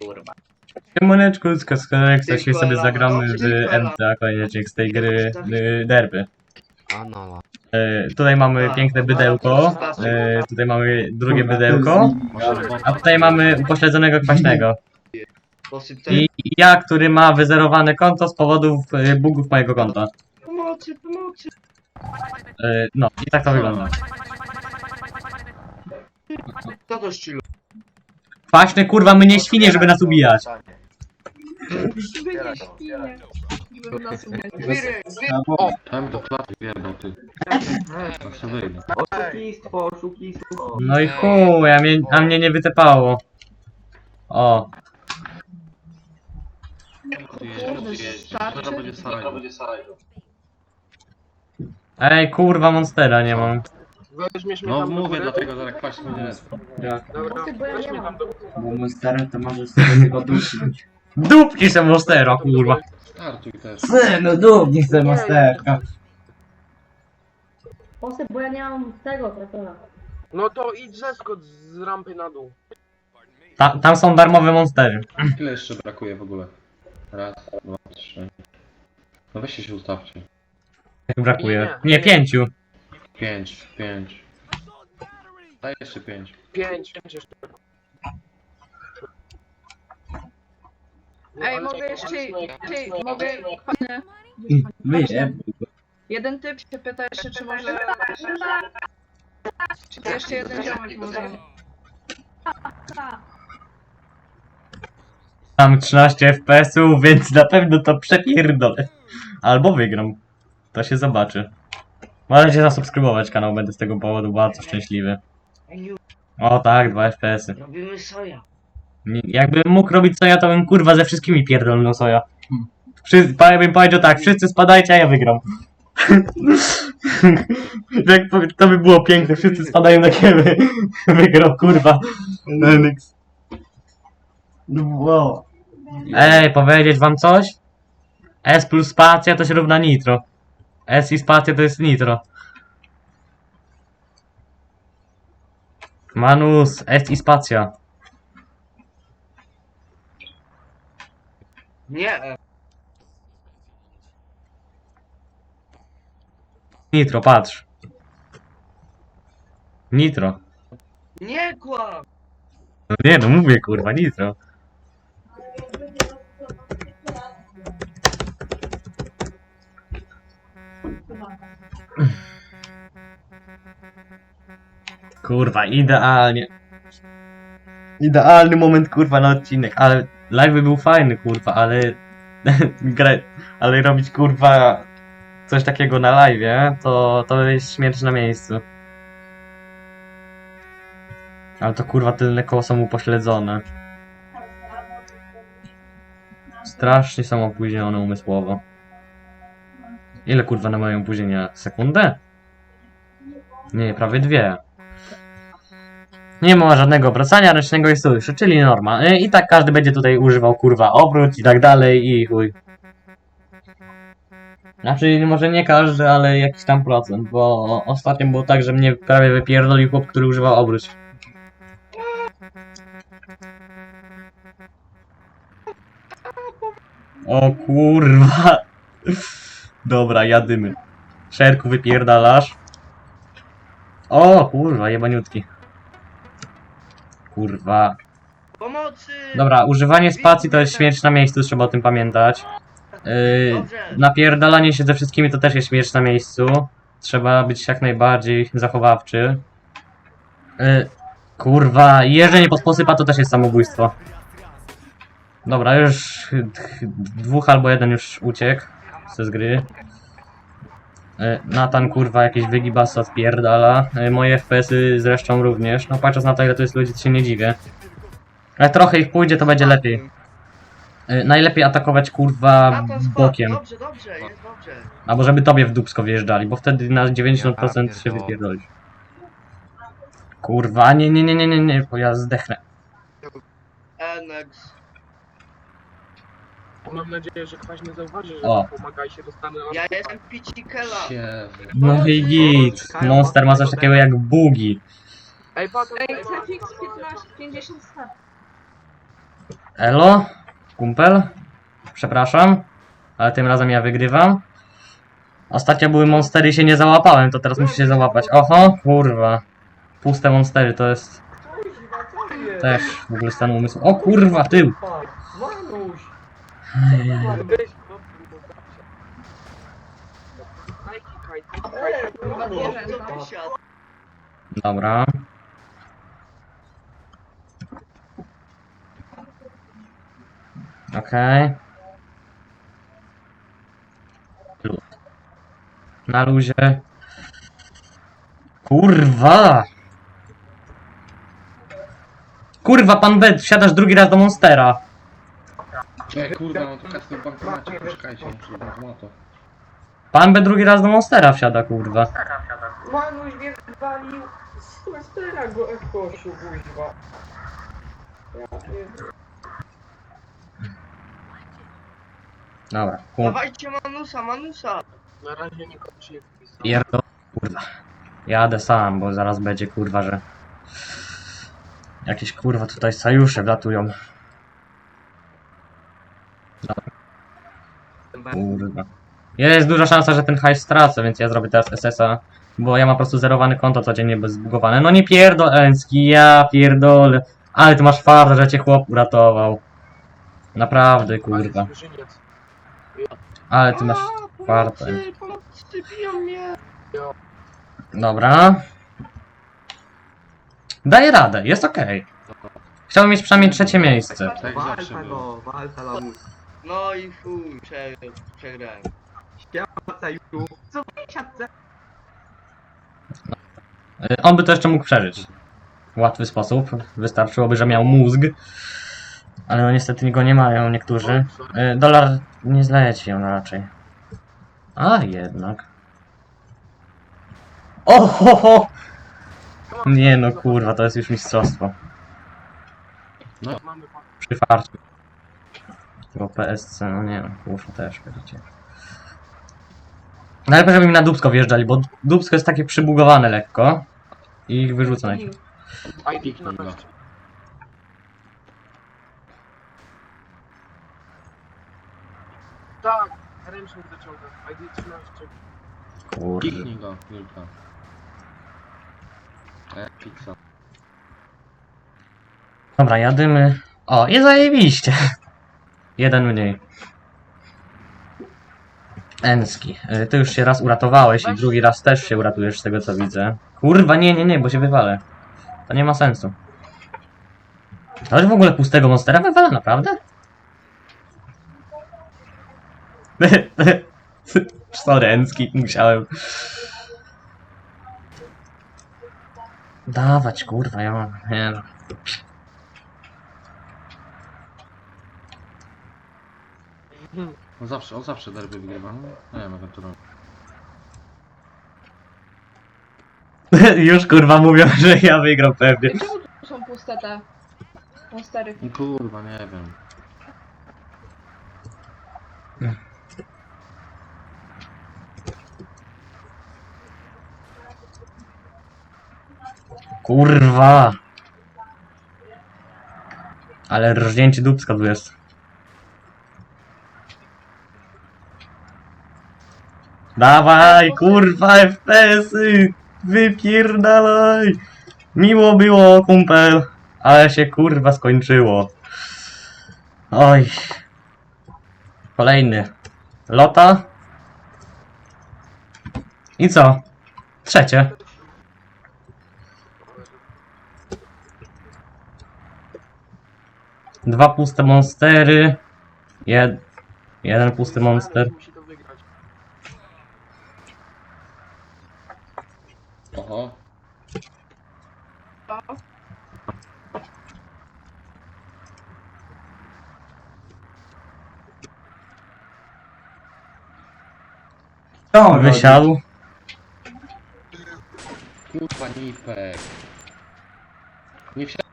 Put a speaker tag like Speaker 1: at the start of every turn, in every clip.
Speaker 1: kurwa.
Speaker 2: Siemoneczku, skoskorek, coś
Speaker 1: Tylko
Speaker 2: sobie
Speaker 1: lama,
Speaker 2: zagramy
Speaker 1: no,
Speaker 2: w
Speaker 1: tylko lama.
Speaker 2: MTA, z tej gry y, derby.
Speaker 3: A no,
Speaker 2: E, tutaj mamy
Speaker 1: A,
Speaker 2: piękne
Speaker 1: no,
Speaker 2: bydełko,
Speaker 1: no,
Speaker 2: e, tutaj mamy drugie bydełko, a tutaj mamy upośledzonego kwaśnego.
Speaker 1: Ten...
Speaker 2: I ja, który ma wyzerowane konto z powodów e, bugów mojego konta.
Speaker 1: Pomocy, pomocy.
Speaker 2: E, no, i tak to wygląda.
Speaker 1: Kto to szczylu?
Speaker 2: Kwaśny, kurwa, my nie świnie, żeby nas ubijać.
Speaker 1: Wiry, wiry.
Speaker 4: Tam do klaty ty. Wyjdę.
Speaker 5: Oszukistwo, oszukistwo.
Speaker 2: No i chuj, a mnie, a mnie nie wytepało. O,
Speaker 6: Kurde?
Speaker 4: To będzie
Speaker 2: ej, kurwa, monstera nie mam.
Speaker 5: Weźmiesz mnie
Speaker 4: No
Speaker 5: tam do
Speaker 4: mówię,
Speaker 5: góry?
Speaker 4: dlatego zaraz kwaśny nie jest.
Speaker 5: Dobra,
Speaker 6: Bo ja
Speaker 5: weź
Speaker 6: nie
Speaker 5: mnie
Speaker 6: mam.
Speaker 5: tam do góry.
Speaker 7: Bo stary to może sobie tylko dusić.
Speaker 2: Dupki są monstera, kurwa.
Speaker 4: Startuj też.
Speaker 7: Sy, no dupni chcę masterka.
Speaker 8: Osy, bo ja nie mam tego traktora.
Speaker 5: No to idź zeskocz z rampy na dół.
Speaker 2: Ta, tam są darmowe monstery.
Speaker 4: Ile jeszcze brakuje w ogóle? Raz, dwa, trzy. No weźcie się ustawcie.
Speaker 2: Brakuje. Nie, pięciu.
Speaker 4: Pięć, pięć. Daj jeszcze pięć.
Speaker 5: Pięć, pięć jeszcze. No,
Speaker 6: Ej,
Speaker 5: ale-
Speaker 6: mogę jeszcze... Ty, mogę... Panie,
Speaker 7: Wyjeb.
Speaker 6: jeden typ się pyta jeszcze, czy może... Czy to jeszcze jeden ziomek może...
Speaker 2: Mam 13 FPS-ów, więc na pewno to przepierdolę. Albo wygram. To się zobaczy. Możecie zasubskrybować kanał, będę z tego powodu bardzo szczęśliwy.
Speaker 1: Eniu,
Speaker 2: O tak, 2 FPS-y.
Speaker 1: robimy soja.
Speaker 2: Nie- Jakbym mógł robić soja, to bym kurwa ze wszystkimi pierdolnął soja. Wszyscy, ja bym powiedział tak, wszyscy spadajcie, a ja wygram. Jak to by było piękne, wszyscy spadają na kiemy. Wygrał, kurwa. Enix.
Speaker 7: Wow.
Speaker 2: Ej, powiedzieć wam coś? S plus spacja to się równa nitro. S i spacja to jest nitro. Manus, S i spacja.
Speaker 1: Nie, e,
Speaker 2: Nitro, patrz. Nitro.
Speaker 1: nie kłam.
Speaker 2: No nie, no mówię kurwa, nitro. Kurwa, idealnie. Idealny moment kurwa na odcinek, ale live by był fajny kurwa, ale ale robić kurwa coś takiego na live, to, to jest śmierć na miejscu. Ale to kurwa tylne koło są upośledzone. Strasznie są opóźnione umysłowo. Ile kurwa na moje opóźnienia? Sekundę? Nie, prawie dwie. Nie ma żadnego obracania ręcznego i sojuszu, czyli norma. Y, I tak każdy będzie tutaj używał kurwa obrót i tak dalej i chuj. Znaczy, może nie każdy, ale jakiś tam procent, bo ostatnio było tak, że mnie prawie wypierdolił chłop, który używał obrót. O kurwa. Dobra, jadymy. Szerku wypierdalasz. O kurwa, jebaniutki. Kurwa.
Speaker 1: Pomocy!
Speaker 2: Dobra, używanie spacji to jest śmierć na miejscu, trzeba o tym pamiętać. Yy,
Speaker 1: Dobrze.
Speaker 2: napierdalanie się ze wszystkimi to też jest śmierć na miejscu. Trzeba być jak najbardziej zachowawczy. Yy, kurwa, jeżdżenie pod posypa to też jest samobójstwo. Dobra, już dwóch albo jeden już uciekł ze z gry. Yy, Natan kurwa jakieś wygibasa spierdala. Yy, moje FPS-y zresztą również. No patrząc na to ile to jest ludzi, to się nie dziwię. Ale trochę ich pójdzie, to będzie lepiej. Yy, najlepiej atakować kurwa
Speaker 1: Na to spadł.
Speaker 2: bokiem.
Speaker 1: Dobrze, dobrze, jest dobrze.
Speaker 2: Albo żeby tobie w dupsko wjeżdżali, bo wtedy na 90% się wypierdolisz. Kurwa, nie, nie, nie, nie, nie, nie, bo ja zdechnę.
Speaker 1: Enex.
Speaker 5: Mam nadzieję, że ktoś nie zauważy, że
Speaker 2: O.
Speaker 5: pomaga i się dostanę na
Speaker 1: Ja jestem Picikela.
Speaker 4: Sie.
Speaker 2: No i git. Monster ma coś takiego jak bugi.
Speaker 5: Ej, patrz,
Speaker 6: Ej,
Speaker 5: ej, patrz.
Speaker 6: CFX 15, 50 start.
Speaker 2: Elo? Kumpel? Przepraszam, ale tym razem ja wygrywam. Ostatnio były monstery i się nie załapałem, to teraz muszę się załapać. Oho, kurwa. Puste monstery to jest też w ogóle stan umysłu. O kurwa, tył!
Speaker 5: Manuś!
Speaker 2: Dobra. Okej. Luz. Na luzie. Kurwa! Kurwa, pan Bet, wsiadasz drugi raz do Monstera.
Speaker 4: Ej, kurwa, mam tu kasę w bankomacie, poczekajcie, muszę do bankomatu.
Speaker 2: Pan B drugi raz do Monstera wsiada, kurwa.
Speaker 5: Manuś mnie wywalił z Westera go Ekosiu, kuźwa. Ja pierdolę.
Speaker 2: Dobra, kum.
Speaker 1: Dawajcie Manusa, Manusa.
Speaker 5: Na razie nikogo się nie wpisał.
Speaker 2: Pierdo... Kurwa. Jadę sam, bo zaraz będzie kurwa, że... Jakieś kurwa tutaj sojusze wlatują. Kurwa. Jest duża szansa, że ten hajs stracę, więc ja zrobię teraz SS-a. Bo ja mam po prostu zerowane konto codziennie bez zbugowane. No nie pierdol, Enski, ja pierdolę. Ale ty masz farta, że cię chłop uratował. Naprawdę, kurwa. Ale ty masz farta. Dobra. Daję radę, jest okej. Chciałbym mieć przynajmniej trzecie miejsce.
Speaker 4: Tak zawsze było.
Speaker 1: No i fuj, prze, przegrałem.
Speaker 2: Y, On by to jeszcze mógł przeżyć. W łatwy sposób. Wystarczyłoby, że miał mózg. Ale no niestety go nie mają niektórzy. Y, Dolar nie zleci on raczej. A jednak. O ho, ho! Nie no kurwa, to jest już mistrzostwo.
Speaker 5: Mamy pan.
Speaker 2: Przy farcie. Bo PSC, no nie no, kurwa też będziecie. Najlepiej, żeby mi na dubsko wjeżdżali, bo dubsko jest takie przybugowane lekko. I ich wyrzucę najpierw.
Speaker 5: ID
Speaker 4: Piknij go.
Speaker 5: 12. Tak, ręcznik zaciąga. ID 13.
Speaker 2: Kurde.
Speaker 4: Kiknij go, Julka. E.
Speaker 2: Dobra, jadymy. O, i zajebiście. Jeden mniej. Enski, y, ty już się raz uratowałeś i drugi raz też się uratujesz z tego co widzę. Kurwa, nie, nie, nie, bo się wywalę. To nie ma sensu. To jest w ogóle pustego monstera wywala, naprawdę? Sorry, Enski, musiałem. Dawać, kurwa, ja mam, nie no.
Speaker 4: On zawsze, on zawsze derby wygrywa, no. Nie wiem, ewentualnie.
Speaker 2: Już kurwa mówią, że ja wygram pewnie.
Speaker 6: Czemu tu są puste te monstery?
Speaker 4: No kurwa, nie wiem.
Speaker 2: Kurwa. Ale rżnięcie dupska tu jest. Dawaj, kurwa, FPS-y! Wypierdalaj! Miło było, kumpel, ale się kurwa skończyło. Oj. Kolejny. Lota. I co? Trzecie. Dwa puste monstery. Jed... Jeden pusty monster.
Speaker 5: To wygrać.
Speaker 4: Oho.
Speaker 7: Co on?
Speaker 2: Wysiadł.
Speaker 4: Kurwa, nipek. Nie wsiadł.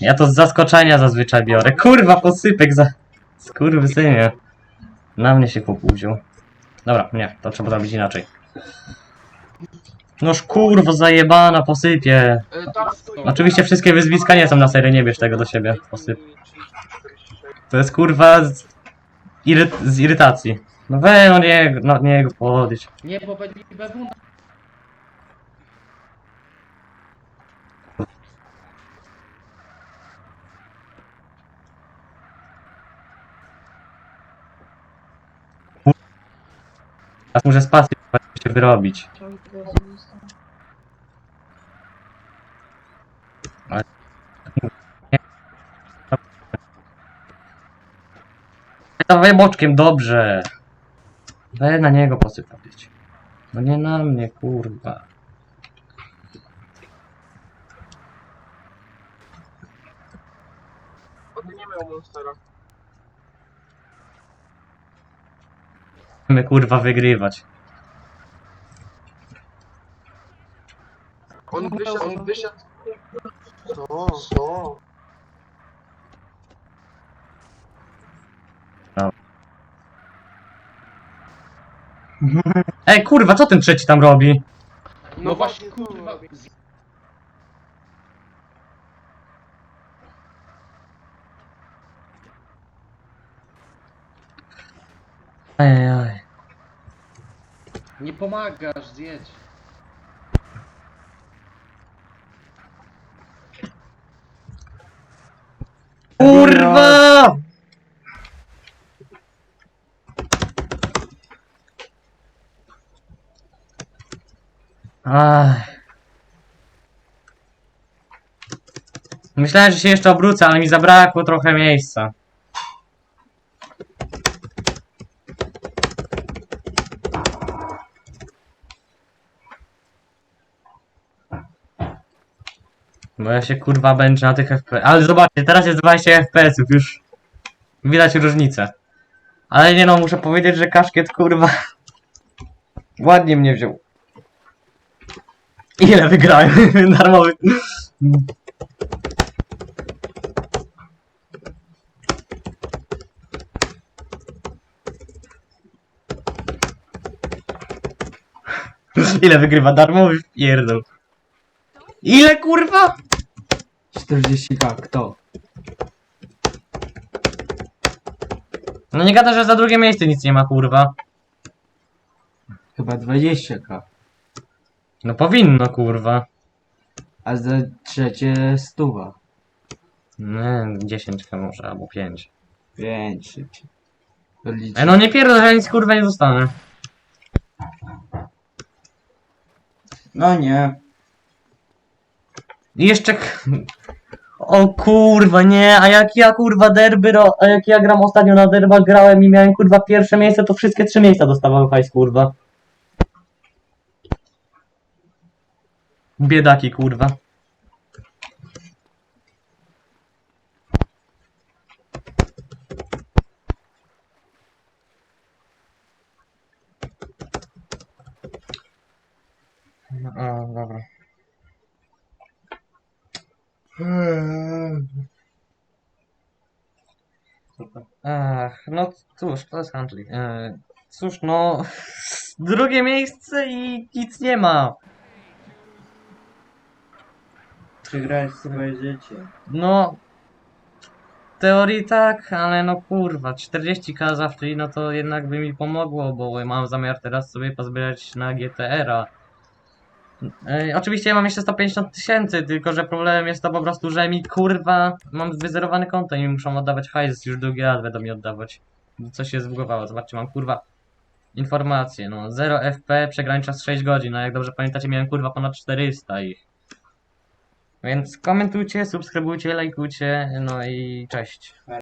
Speaker 2: Ja to z zaskoczenia zazwyczaj biorę. Kurwa, posypek za... Skurwysynie. Na mnie się chłop. Dobra, nie, to trzeba zrobić inaczej. Noż kurwa zajebana, posypie.
Speaker 5: E, tam.
Speaker 2: Oczywiście wszystkie wyzwiska nie są na serio, nie bierz tego do siebie, posyp. To jest kurwa z, iry, z irytacji. No we, no nie, no nie go podejść.
Speaker 4: Nie, bo będzie
Speaker 2: Teraz muszę spację się wyrobić. Dawaj boczkiem, dobrze. We na niego posypać. No nie na mnie, kurwa.
Speaker 5: Nie miał monstera.
Speaker 2: My kurwa wygrywać.
Speaker 5: On wysiadł, on wysiadł. Co? Co?
Speaker 2: Ej, kurwa, co ten trzeci tam robi?
Speaker 4: No właśnie, kurwa. z-
Speaker 2: Ej,
Speaker 4: Nie pomagasz, zjedź.
Speaker 2: Kurwa! Myślałem, że się jeszcze obrócę, ale mi zabrakło trochę miejsca. Bo ja się kurwa bęczę na tych FPS. Ale zobaczcie, teraz jest 20 FPS-ów już. Widać różnicę. Ale nie no, muszę powiedzieć, że kaszkiet kurwa. Ładnie mnie wziął. Ile wygrałem? Darmowy. Ile wygrywa darmowy pierdol? Ile kurwa?
Speaker 7: 40k, kto?
Speaker 2: No nie gada, że za drugie miejsce nic nie ma kurwa.
Speaker 7: Chyba 20k.
Speaker 2: No powinno kurwa.
Speaker 7: A za trzecie stuwa.
Speaker 2: Nie, 10 może, albo 5.
Speaker 7: 5 szybciej. To liczy.
Speaker 2: E no nie pierdol, że nic kurwa nie dostanę.
Speaker 7: No nie.
Speaker 2: Jeszcze... O kurwa, nie, a jak ja kurwa derby, ro... a jak ja gram ostatnio na derbach grałem i miałem kurwa pierwsze miejsce, to wszystkie trzy miejsca dostawały hajs kurwa. Biedaki kurwa. O, dobra. Ach, no cóż, to jest handling. E, cóż, no... Drugie miejsce i nic nie ma.
Speaker 7: Przegrałeś swoje życie.
Speaker 2: No... W teorii tak, ale no kurwa, 40k za free, no to jednak by mi pomogło, bo mam zamiar teraz sobie pozbierać na GTR-a. Oczywiście ja mam jeszcze 150 tysięcy, tylko że problemem jest to po prostu, że mi kurwa mam wyzerowane konto i mi muszą oddawać hajs, już drugi raz będą mi oddawać. Coś się zbugowało, zobaczcie, mam kurwa informacje, no 0 FP, przegrany czas 6 godzin, no jak dobrze pamiętacie miałem kurwa ponad 400 ich. Więc komentujcie, subskrybujcie, lajkujcie, no i cześć.